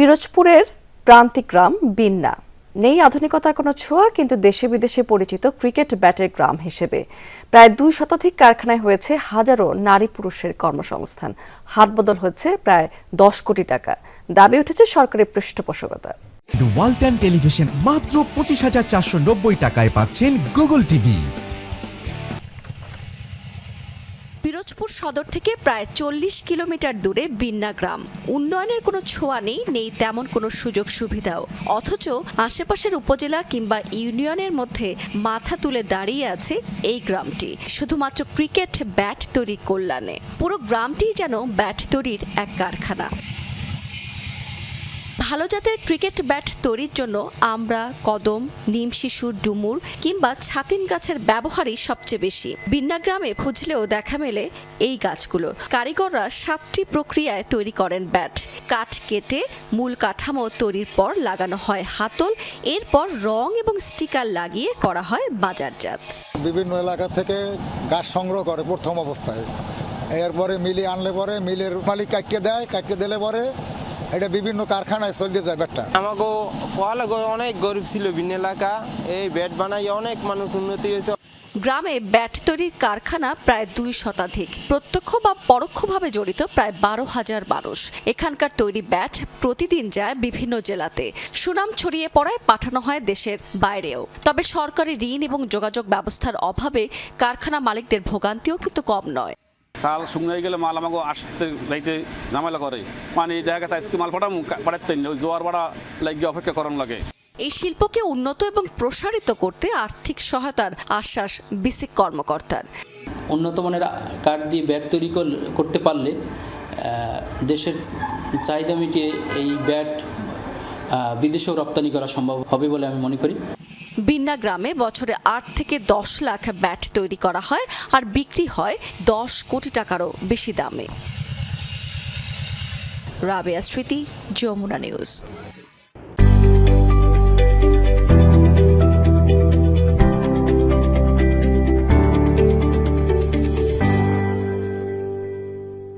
পিরোজপুরের প্রান্তিক গ্রাম বিন্না। নেই আধুনিকতার কোনো ছোঁয়া, কিন্তু দেশে বিদেশে পরিচিত ক্রিকেট ব্যাটের গ্রাম হিসেবে। প্রায় দুই শতাধিক কারখানায় হয়েছে হাজারো নারী পুরুষের কর্মসংস্থান। হাত বদল হচ্ছে প্রায় দশ কোটি টাকা। দাবি উঠেছে সরকারি পৃষ্ঠপোষকতা। ওয়ালটন টেলিভিশন মাত্র পঁচিশ হাজার চারশো নব্বই টাকায় পাচ্ছেন গুগল টিভি। পিরোজপুর সদর থেকে প্রায় চল্লিশ কিলোমিটার দূরে বিন্না গ্রাম। উন্নয়নের কোনো ছোঁয়া নেই নেই তেমন কোনো সুযোগ সুবিধাও। অথচ আশেপাশের উপজেলা কিংবা ইউনিয়নের মধ্যে মাথা তুলে দাঁড়িয়ে আছে এই গ্রামটি। শুধুমাত্র ক্রিকেট ব্যাট তৈরির কল্যাণে। পুরো গ্রামটি যেন ব্যাট তৈরির এক কারখানা। ভালো জাতের ক্রিকেট ব্যাট তৈরির জন্য আমরা, কদম, নিম শিশুর ডুমুর কিংবা ছাতিন গাছের ব্যবহারই সবচেয়ে বেশি। বিন্না গ্রামে খুঁজলেও দেখা মেলে এই গাছগুলো। কারিগররা সাতটি প্রক্রিয়ায় তৈরি করেন ব্যাট। কাঠ কেটে মূল কাঠামো তৈরির পর লাগানো হয় হাতল। এরপর রং এবং স্টিকার লাগিয়ে করা হয় বাজারজাত। বিভিন্ন এলাকা থেকে গাছ সংগ্রহ করে প্রথম অবস্থায়। এরপরে মিলে আনলে পরে মিলের মালিক কাটিয়ে দেয়, কাটিয়ে দিলে পরে এটা বিভিন্ন কারখানায় চলে যায় ব্যাটটা। আমাকে পড়ালে অনেক গরিব ছিল ভিন্ন এলাকা। এই ব্যাট বানাই অনেক মানুষ উন্নতি হয়েছে। গ্রামে ব্যাট তৈরির কারখানা প্রায় দুই শতাধিক। প্রত্যক্ষ বা পরোক্ষভাবে জড়িত প্রায় বারো হাজার মানুষ। এখানকার তৈরি ব্যাট প্রতিদিন যায় বিভিন্ন জেলাতে। সুনাম ছড়িয়ে পড়ায় পাঠানো হয় দেশের বাইরেও। তবে সরকারি ঋণ এবং যোগাযোগ ব্যবস্থার অভাবে কারখানা মালিকদের ভোগান্তিও কিন্তু কম নয়। কাল শুকনো গেলে মাল আমাকে আসতে যাইতে ঝামেলা করে। মানে দেখা গেছে আজকে মাল পাঠাম পাঠাতে ওই জোয়ার ভাড়া লাগিয়ে অপেক্ষা করানো লাগে। এই শিল্পকে উন্নত এবং প্রসারিত করতে আর্থিক সহায়তার আশ্বাস বিসিক কর্মকর্তার। উন্নত মানের কাঠ দিয়ে ব্যাট তৈরি করতে পারলে দেশের চাহিদা মিটিয়ে এই ব্যাট বিদেশেও রপ্তানি করা সম্ভব হবে বলে আমি মনে করি। বিন্না গ্রামে বছরে আট থেকে দশ লাখ ব্যাট তৈরি করা হয় আর বিক্রি হয় দশ কোটি টাকারও বেশি দামে। রাবেয়া স্মৃতি, যমুনা নিউজ।